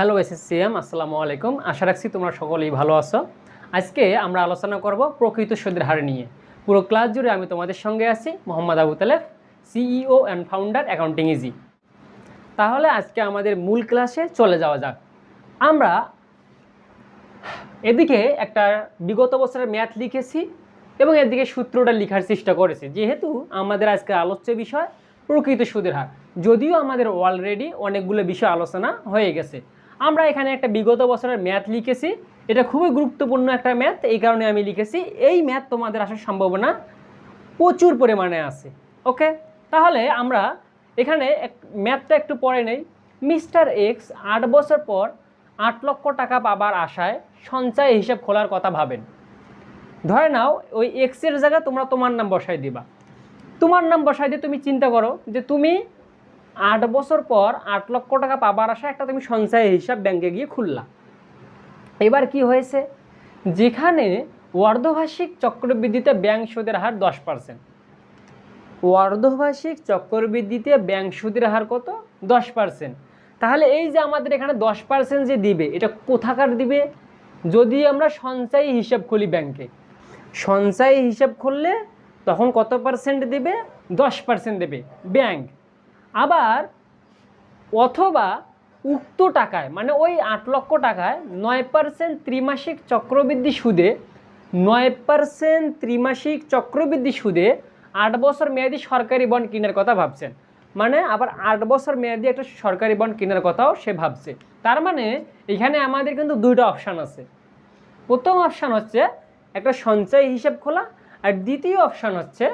Hello এসএসসিএম আসসালামু আলাইকুম। আশা রাখছি তোমরা সকলেই ভালো আছো। আজকে আমরা আলোচনা করব প্রকৃত সুদের হার নিয়ে। পুরো ক্লাস জুড়ে আমি তোমাদের সঙ্গে আছি Mohammad Abu Talef CEO and founder Accounting Easy তাহলে আজকে আমাদের মূল ক্লাসে চলে যাওয়া যাক। আমরা এদিকে একটা বিগত বছরের ম্যাথ লিখেছি এবং এদিকে সূত্রটা লেখার চেষ্টা করেছি। যেহেতু আমাদের আজকে আলোচ্য বিষয় প্রকৃত সুদের হার। যদিও আমাদের অলরেডি অনেকগুলো বিষয় আলোচনা হয়ে গেছে। আমরা এখানে একটা বিগত বছরের ম্যাথ লিখেছি। এটা খুবই গুরুত্বপূর্ণ একটা ম্যাথ, এই কারণে আমি লিখেছি। এই ম্যাথ তোমাদের আসার সম্ভাবনা প্রচুর পরিমাণে আছে, ওকে? তাহলে আমরা এখানে এক, ম্যাথটা একটু পরে নেই। মিস্টার এক্স আট বছর পর আট লক্ষ টাকা পাবার আশায় সঞ্চয় হিসাব খোলার কথা ভাবেন। ধরে নাও, ওই এক্সের জায়গায় তোমরা তোমার নাম বসাই দিবা। তোমার নাম বসাই দিয়ে তুমি চিন্তা করো যে তুমি আট বছর পর আট লক্ষ টাকা পাবার আশায় একটা তুমি সঞ্চয় হিসাব ব্যাংকে গিয়ে খুললা। এবার কি হয়েছে? যেখানে অর্ধভাষিক চক্রবৃদ্ধিতে ব্যাংক সুদের হার দশ পার্সেন্ট। অর্ধভাষিক চক্রবৃদ্ধিতে ব্যাংক সুদের হার কত? দশ পার্সেন্ট। তাহলে এই যে আমাদের এখানে দশ পার্সেন্ট যে দিবে, এটা কোথাকার দিবে? যদি আমরা সঞ্চয়ী হিসাব খুলি ব্যাংকে, সঞ্চয়ী হিসাব খুললে তখন কত পার্সেন্ট দেবে? দশ পার্সেন্ট দেবে ব্যাংক। আবার অথবা উক্ত টাকায় মানে ওই আট লক্ষ টাকায় নয় পার্সেন্ট ত্রিমাসিক চক্রবৃদ্ধি সুদে, নয় পার্সেন্ট ত্রিমাসিক চক্রবৃদ্ধি সুদে আট বছর মেয়াদি সরকারি বন্ড কেনার কথা ভাবছেন। মানে আবার আট বছর মেয়াদি একটা সরকারি বন্ড কেনার কথাও সে ভাবছে। তার মানে এখানে আমাদের কিন্তু দুইটা অপশান আছে। প্রথম অপশান হচ্ছে একটা সঞ্চয় হিসাব খোলা, আর দ্বিতীয় অপশান হচ্ছে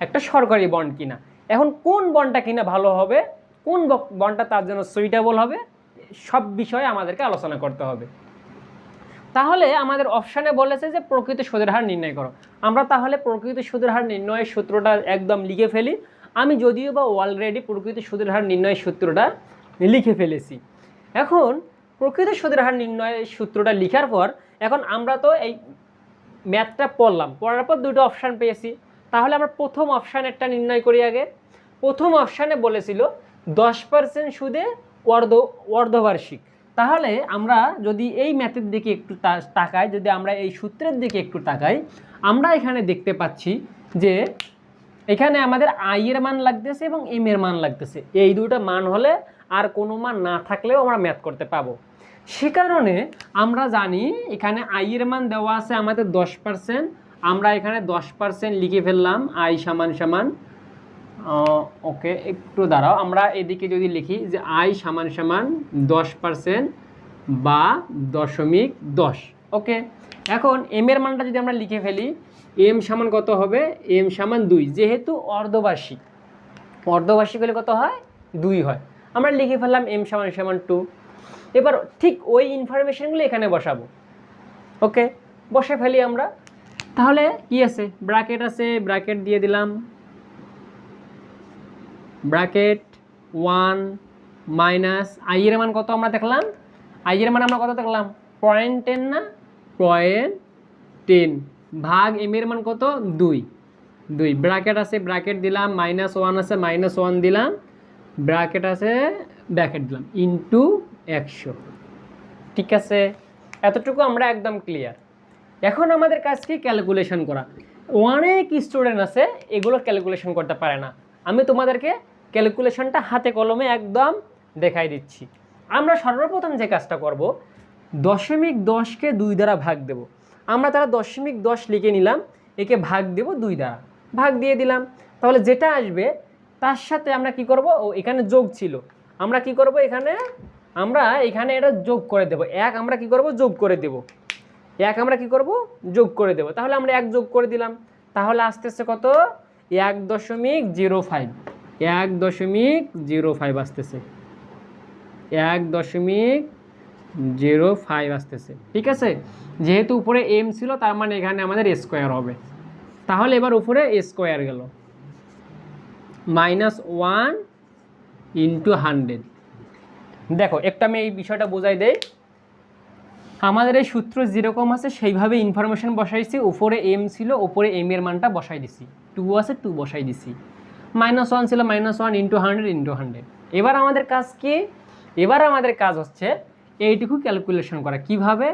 একটা সরকারি বন্ড কিনা। এখন কোন বনটা কিনা ভালো হবে, কোন বনটা তার জন্য সুইটেবল হবে, সব বিষয়ে আমাদেরকে আলোচনা করতে হবে। তাহলে আমাদের অপশানে বলেছে যে প্রকৃত সুদের হার নির্ণয় করো। আমরা তাহলে প্রকৃত সুদের হার নির্ণয়ের সূত্রটা একদম লিখে ফেলি। আমি যদিও বা অলরেডি প্রকৃত সুদের হার নির্ণয়ের সূত্রটা লিখে ফেলেছি। এখন প্রকৃত সুদের হার নির্ণয়ের সূত্রটা লিখার পর এখন আমরা তো এই ম্যাথটা পড়লাম। পড়ার পর দুটো অপশান পেয়েছি। তাহলে আমরা প্রথম অপশানেরটা নির্ণয় করি আগে। প্রথম অপশানে বলেছিল দশ পার্সেন্ট সুদে অর্ধ, অর্ধবার্ষিক। তাহলে আমরা যদি এই ম্যাথের দিকে একটু তাকাই, যদি আমরা এই সূত্রের দিকে একটু তাকাই, আমরা এখানে দেখতে পাচ্ছি যে এখানে আমাদের আই এর মান লাগতেছে এবং এম এর মান লাগতেছে। এই দুটো মান হলে আর কোনো মান না থাকলেও আমরা ম্যাথ করতে পাবো। সে কারণে আমরা জানি এখানে আই এর মান দেওয়া আছে আমাদের দশ পার্সেন্ট আমরা এখানে দশ পার্সেন্ট লিখে ফেললাম আই সমান সমান। ওকে একটু দাঁড়াও। আমরা এদিকে যদি লিখি যে আই সমান সমান দশ পার্সেন্ট বা দশমিক দশ ওকে এখন এম এর মানটা যদি আমরা লিখে ফেলি এম সমান কত হবে? এম সমান দুই, যেহেতু অর্ধবার্ষিক। অর্ধবার্ষিক হলে কত হয়? দুই হয়। আমরা লিখে ফেললাম এম সমান সমান টু এবার ঠিক ওই ইনফরমেশনগুলো এখানে বসাবো। ওকে বসে ফেলি আমরা। তাহলে কি আছে? ব্র্যাকেট আছে, ব্র্যাকেট দিয়ে দিলাম। ব্র্যাকেট, ওয়ান মাইনাস আই এর মান কত আমরা দেখলাম? আই এর মান আমরা কত দেখলাম? পয়েন্ট টেন না? পয়েন্ট টেন ভাগ এম এর মান কত? দুই। দুই। ব্র্যাকেট আছে, ব্র্যাকেট দিলাম মাইনাস ওয়ান আছে মাইনাস ওয়ান দিলাম। ব্র্যাকেট আছে, ব্র্যাকেট দিলাম। ইন্টু একশো। ঠিক আছে? এতটুকু আমরা একদম ক্লিয়ার এখন আমাদের কাজ কি? ক্যালকুলেশন করা। অনেক স্টুডেন্ট আছে, এগুলো ক্যালকুলেশন করতে পারে না। আমি তোমাদেরকে ক্যালকুলেশনটা হাতে কলমে একদম দেখাই দিচ্ছি। আমরা সর্বপ্রথম যে কাজটা করব, দশমিক দশকে দুই দ্বারা ভাগ দেব। আমরা তারা দশমিক দশ লিখে নিলাম, একে ভাগ দেব দুই দ্বারা। ভাগ দিয়ে দিলাম। তাহলে যেটা আসবে, তার সাথে আমরা কি করব? ও, এখানে যোগ ছিল। আমরা কি করব এখানে? আমরা এখানে এটা যোগ করে দেব। এক আমরা কি করব? যোগ করে দেব। এক আমরা কি করব? যোগ করে দেব। তাহলে আমরা এক যোগ করে দিলাম। তাহলে আসতেছে কত? এক দশমিক জিরো ফাইভ। এক দশমিক জিরো ফাইভ আসতেছে। এক দশমিক জিরো ফাইভ আসতেছে। ঠিক আছে? যেহেতু উপরে এম ছিল, তার মানে এখানে আমাদের স্কোয়ার হবে। তাহলে এবার উপরে স্কোয়ার গেল। Minus one into hundred. দেখো, একটা আমি এই বিষয়টা বোঝাই দেই। আমাদের এই সূত্র যেরকম আছে, সেইভাবে ইনফরমেশন বসাইছি। উপরে এম ছিল, উপরে এম এর মানটা বসাই দিছি। টু আছে টু বসাই দিছি। মাইনাস ওয়ান ছিল minus one into hundred into hundred এবার আমাদের কাজ কি? এবার আমাদের কাজ হচ্ছে এইটুকু ক্যালকুলেশন করা। কীভাবে?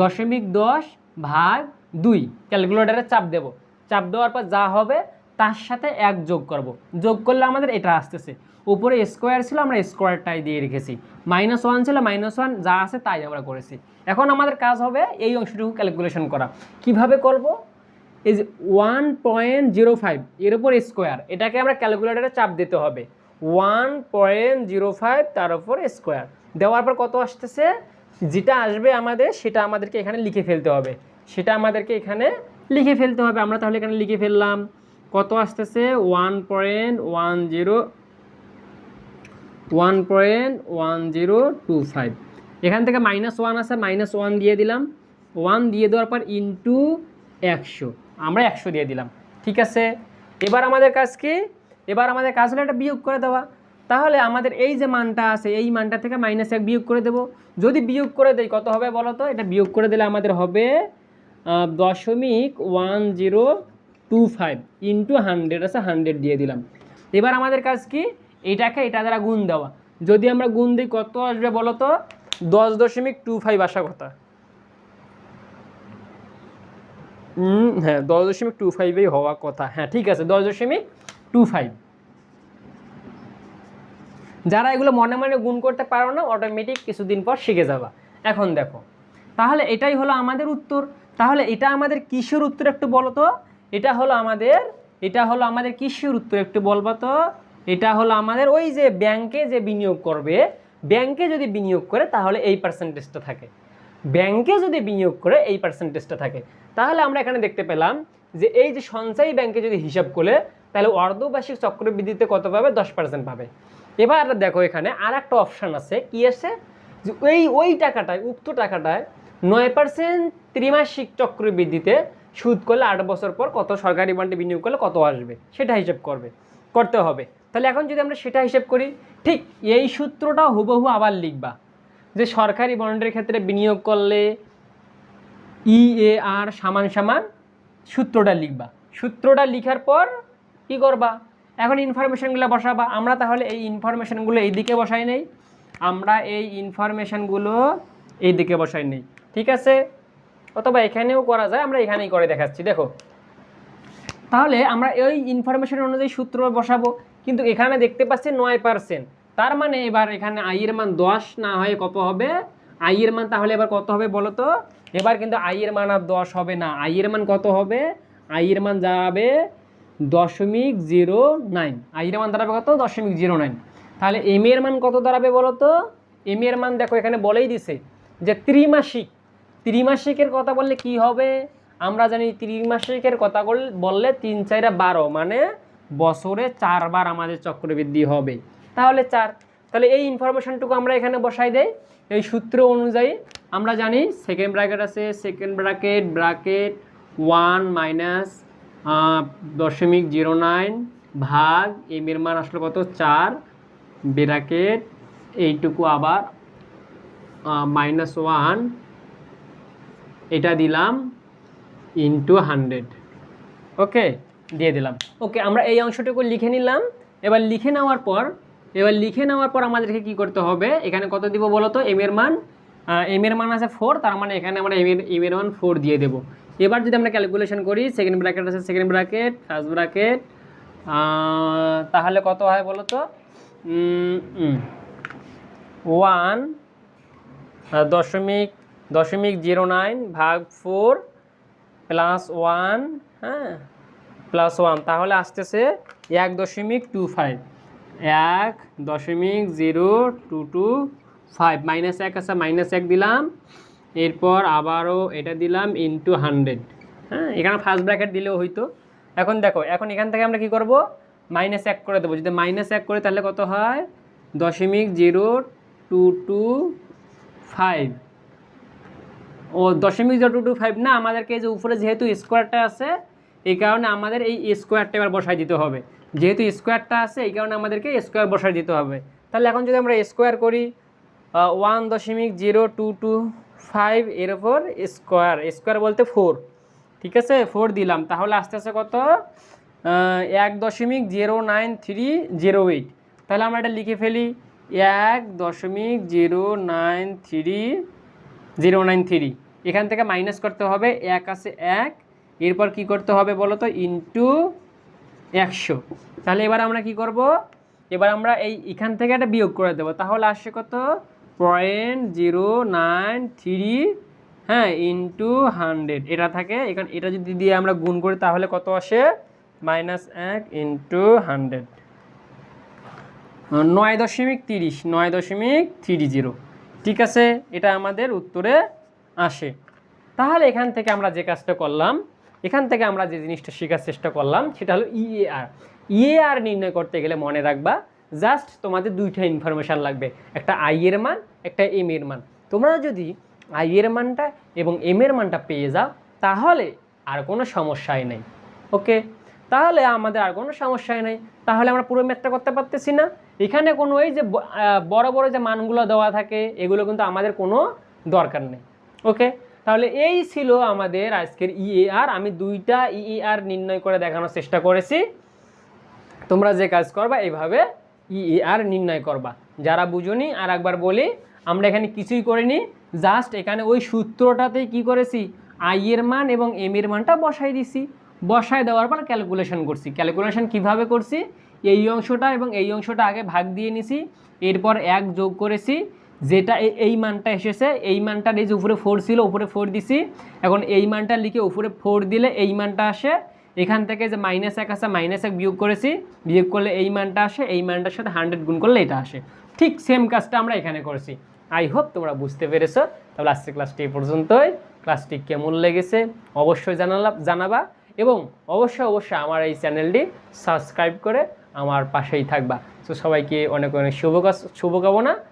দশমিক দশ ভাগ দুই। ক্যালকুলেটারে চাপ দেব। চাপ দেওয়ার পর যা হবে তার সাথে এক যোগ করব। যোগ করলে আমাদের এটা আসতেছে। উপরে স্কোয়ার ছিল আমরা স্কোয়ারটাই দিয়ে রেখেছি। মাইনাস ওয়ান ছিল মাইনাস ওয়ান যা আছে তাই আমরা করেছি। এখন আমাদের কাজ হবে এই অংশটুকু ক্যালকুলেশন করা। কীভাবে করব? যে ওয়ান পয়েন্ট জিরো ফাইভ এর উপর স্কোয়ার এটাকে আমরা ক্যালকুলেটারে চাপ দিতে হবে। ওয়ান পয়েন্ট জিরো ফাইভ তার উপর স্কোয়ার দেওয়ার পর কত আসতেছে? যেটা আসবে আমাদের, সেটা আমাদেরকে এখানে লিখে ফেলতে হবে। সেটা আমাদেরকে এখানে লিখে ফেলতে হবে। আমরা তাহলে এখানে লিখে ফেললাম। কত আসতেছে? One point one zero one point one zero two five এখান থেকে মাইনাস ওয়ান আছে মাইনাস ওয়ান দিয়ে দিলাম। ওয়ান দিয়ে দেওয়ার পর ইন্টু একশো। আমরা একশো দিয়ে দিলাম। ঠিক আছে? এবার আমাদের কাজ কি? এবার আমাদের কাজ হলো একটা বিয়োগ করে দেওয়া। তাহলে আমাদের এই যে মানটা আছে, এই মানটা থেকে মাইনাস এক বিয়োগ করে দেবো। যদি বিয়োগ করে দেই, কত হবে বলো তো? এটা বিয়োগ করে দিলে আমাদের হবে দশমিক one zero two five into hundred আছে হান্ড্রেড দিয়ে দিলাম। এবার আমাদের কাজ কি? এটাকে এটা দ্বারা গুণ দেওয়া। যদি আমরা গুণ দিই, কত আসবে বলো তো? দশ দশমিক টু ফাইভ আসা কথা। হ্যাঁ দশ দশমিক টু ফাইভেই হওয়া কথা। হ্যাঁ ঠিক আছে, দশ দশমিক টু ফাইভ যারা এগুলো মনে মনে গুণ করতে পারো না অটোমেটিক কিছুদিন পর শিখে যাবা। এখন দেখো, তাহলে এটাই হলো আমাদের উত্তর। তাহলে এটা আমাদের কিসের উত্তর একটু বলো তো? এটা হলো আমাদের, এটা হলো আমাদের কিসের উত্তর একটু বলবা তো? এটা হলো আমাদের ওই যে ব্যাংকে যে বিনিয়োগ করবে ব্যাংকে যদি বিনিয়োগ করে, তাহলে এই পার্সেন্টেজটা থাকে। ব্যাংকে যদি বিনিয়োগ করে এই পার্সেন্টেজটা থাকে, তাহলে আমরা এখানে দেখতে পেলাম যে এই যে সঞ্চয়ী ব্যাংকে যদি হিসাব করে তাহলে অর্ধবার্ষিক চক্রবৃদ্ধিতে কত পাবে? দশ পার্সেন্ট পাবে। এবার দেখো এখানে আর একটা অপশান আছে, কি আছে? যে ওই ওই টাকাটায়, উক্ত টাকাটায় নয় পার্সেন্ট ত্রিমাসিক চক্রবৃদ্ধিতে সুদ করলে আট বছর পর কত সরকারি বন্ডে বিনিয়োগ করলে কত আসবে? সেটা হিসাব করবে, করতে হবে। তাহলে এখন যদি আমরা সেটা হিসাব করি, ঠিক এই সূত্রটা হুবহু আবার লিখবা। যে সরকারি বন্ডের ক্ষেত্রে বিনিয়োগ করলে ই এ আর সমান সমান সূত্রটা লিখবা। সূত্রটা লিখার পর কি করবা? এখন ইনফরমেশনগুলো বসাবা। আমরা তাহলে এই ইনফরমেশনগুলো এই দিকে বসাই নেই। আমরা এই ইনফরমেশনগুলো এই দিকে বসাই নেই। ঠিক আছে? অথবা এখানেও করা যায়, আমরা এখানেই করে দেখাচ্ছি। দেখো। তাহলে আমরা এই ইনফরমেশন অনুযায়ী সূত্র বসাবো। কিন্তু এখানে দেখতে পাচ্ছি নয় পার্সেন্ট তার মানে এবার এখানে আইয়ের মান দশ না হয়ে কত হবে? আইয়ের মান তাহলে এবার কত হবে বলো তো? এবার কিন্তু আইয়ের মান আর দশ হবে না। আইয়ের মান কত হবে? আইয়ের মান যাবে দশমিক জিরো নাইন। আইয়ের মান দাঁড়াবে কত? দশমিক জিরো নাইন। তাহলে এম এর মান কত দাঁড়াবে বলো তো? এম এর মান দেখো এখানে বলেই দিছে যে ত্রিমাসিক। ত্রিমাসিকের কথা বললে কি হবে? আমরা জানি ত্রিমাসিকের কথা বল- বললে তিন চাইরা বারো মানে বছরে চারবার আমাদের চক্রবৃদ্ধি হবে। তাহলে চার। তাহলে এই ইনফরমেশনটুকু আমরা এখানে বসাই দেই। এই সূত্র অনুযায়ী আমরা জানি সেকেন্ড ব্র্যাকেট আছে second bracket bracket one minus দশমিক জিরো নাইন ভাগ এম এর মান আসলে কত? চার। ব্র্যাকেট এইটুকু আবার মাইনাস ওয়ান এটা দিলাম ইন্টু হান্ড্রেড ওকে দিয়ে দিলাম। ওকে আমরা এই অংশটুকু লিখে নিলাম। এবার লিখে নেওয়ার পর এবার লিখে নেওয়ার পর আমাদেরকে কি করতে হবে? এখানে কত দিব বলো তো এম এর মান এম এর মান আছে ফোর তার মানে এখানে আমরা এম এর এম এর মান ফোর দিয়ে দেবো। এবার যদি আমরা ক্যালকুলেশন করি সেকেন্ড ব্র্যাকেট আছে সেকেন্ড ব্র্যাকেট ফার্স্ট ব্র্যাকেট তাহলে কত হয় বলো তো ওয়ান দশমিক দশমিক জিরো নাইন ভাগ ফোর প্লাস ওয়ান হ্যাঁ প্লাস ওয়ান তাহলে আসতেছে এক দশমিক টু ফাইভ এক দশমিক zero two two five. Minus এক আছে, মাইনাস এক দিলাম। এরপর আবারও এটা দিলাম ইন্টু হান্ড্রেড হ্যাঁ এখানে ফার্স্ট ব্র্যাকেট দিলেও হইতো। এখন দেখো, এখন এখান থেকে আমরা কি করব? মাইনাস এক করে দেবো। যদি মাইনাস এক করে তাহলে কত হয়? দশমিক জিরো টু টু ফাইভ। ও, দশমিক জিরো টু টু ফাইভ না, আমাদেরকে যে উপরে যেহেতু স্কোয়ারটা আছে, এই কারণে আমাদের এই স্কোয়ারটা এবার বসাই দিতে হবে। যেহেতু স্কোয়ারটা আছে, এই কারণে আমাদেরকে স্কোয়ার বসাই দিতে হবে। তাহলে এখন যদি আমরা স্কোয়ার করি ওয়ান দশমিক জিরো টু টু ফাইভ এর ওপর স্কোয়ার স্কোয়ার বলতে ফোর ঠিক আছে? ফোর দিলাম, তাহলে আস্তে আস্তে কত? এক দশমিক zero nine three zero eight তাহলে আমরা এটা লিখে ফেলি, এক দশমিক zero nine three zero nine three এখান থেকে মাইনাস করতে হবে, এক আছে এক, এরপর কি করতে হবে বলো তো ইন্টু একশো। তাহলে এবার আমরা কি করব? এবার আমরা এই এখান থেকে একটা বিয়োগ করে দেবো। তাহলে আসছে কত? পয়েন্ট জিরো নাইন থ্রি হ্যাঁ ইন্টু হান্ড্রেড এটা থাকে, এখানে, এটা যদি দিয়ে আমরা গুণ করি, তাহলে কত আসে? মাইনাস এক ইন্টু হান্ড্রেড নয় দশমিক তিরিশ, নয় দশমিক থ্রি জিরো। ঠিক আছে? এটা আমাদের উত্তরে আসে। তাহলে এখান থেকে আমরা যে কাজটা করলাম এখান থেকে আমরা যে জিনিসটা শেখার চেষ্টা করলাম, সেটা হলো ইএআর ইএআর নির্ণয় করতে গেলে মনে রাখবা জাস্ট তোমাদের দুইটা ইনফরমেশান লাগবে। একটা আই এর মান, একটা এম এর মান। তোমরা যদি আই এর মানটা এবং এম এর মানটা পেয়ে যাও, তাহলে আর কোনো সমস্যাই নেই। ওকে তাহলে আমাদের আর কোনো সমস্যাই নেই। তাহলে আমরা পুরো ম্যাথটা করতে পারতেছি না। এখানে কোনো এই যে বড় বড় যে মানগুলো দেওয়া থাকে, এগুলো কিন্তু আমাদের কোনো দরকার নেই। ওকে তাহলে এই ছিল আমাদের আজকের ইএআর আমি দুইটা ইএআর নির্ণয় করে দেখানোর চেষ্টা করেছি। তোমরা যে কাজ করবা, এইভাবে ইএআর নির্ণয় করবা। যারা বুঝোনি আর একবার বলি, আমরা এখানে কিছুই করিনি। জাস্ট এখানে ওই সূত্রটাতে কি করেছি? আই এর মান এবং এম এর মানটা বসাই দিছি। বসায় দেওয়ার পর ক্যালকুলেশন করছি। ক্যালকুলেশন কীভাবে করছি? এই অংশটা এবং এই অংশটা আগে ভাগ দিয়ে নিছি। এরপর এক যোগ করেছি। যেটা এই- মানটা এসেছে, এই মানটার এই যে উপরে ফোর ছিল, উপরে ফোর দিছি। এখন এই মানটা লিখে উপরে ফোর দিলে এই মানটা আসে। এখান থেকে যে মাইনাস এক আছে মাইনাস এক বিয়োগ করেছি। বিয়োগ করলে এই মানটা আসে, এই মানটার সাথে হান্ড্রেড গুণ করলে এটা আসে। ঠিক সেম কাজটা আমরা এখানে করেছি। আই হোপ তোমরা বুঝতে পেরেছ। তাহলে আজকের ক্লাসটি এই পর্যন্তই। ক্লাসটি কেমন লেগেছে অবশ্যই জানালা জানাবা এবং অবশ্যই অবশ্যই আমার এই চ্যানেলটি সাবস্ক্রাইব করে আমার পাশেই থাকবা। তো সবাইকে অনেক অনেক শুভ শুভকামনা।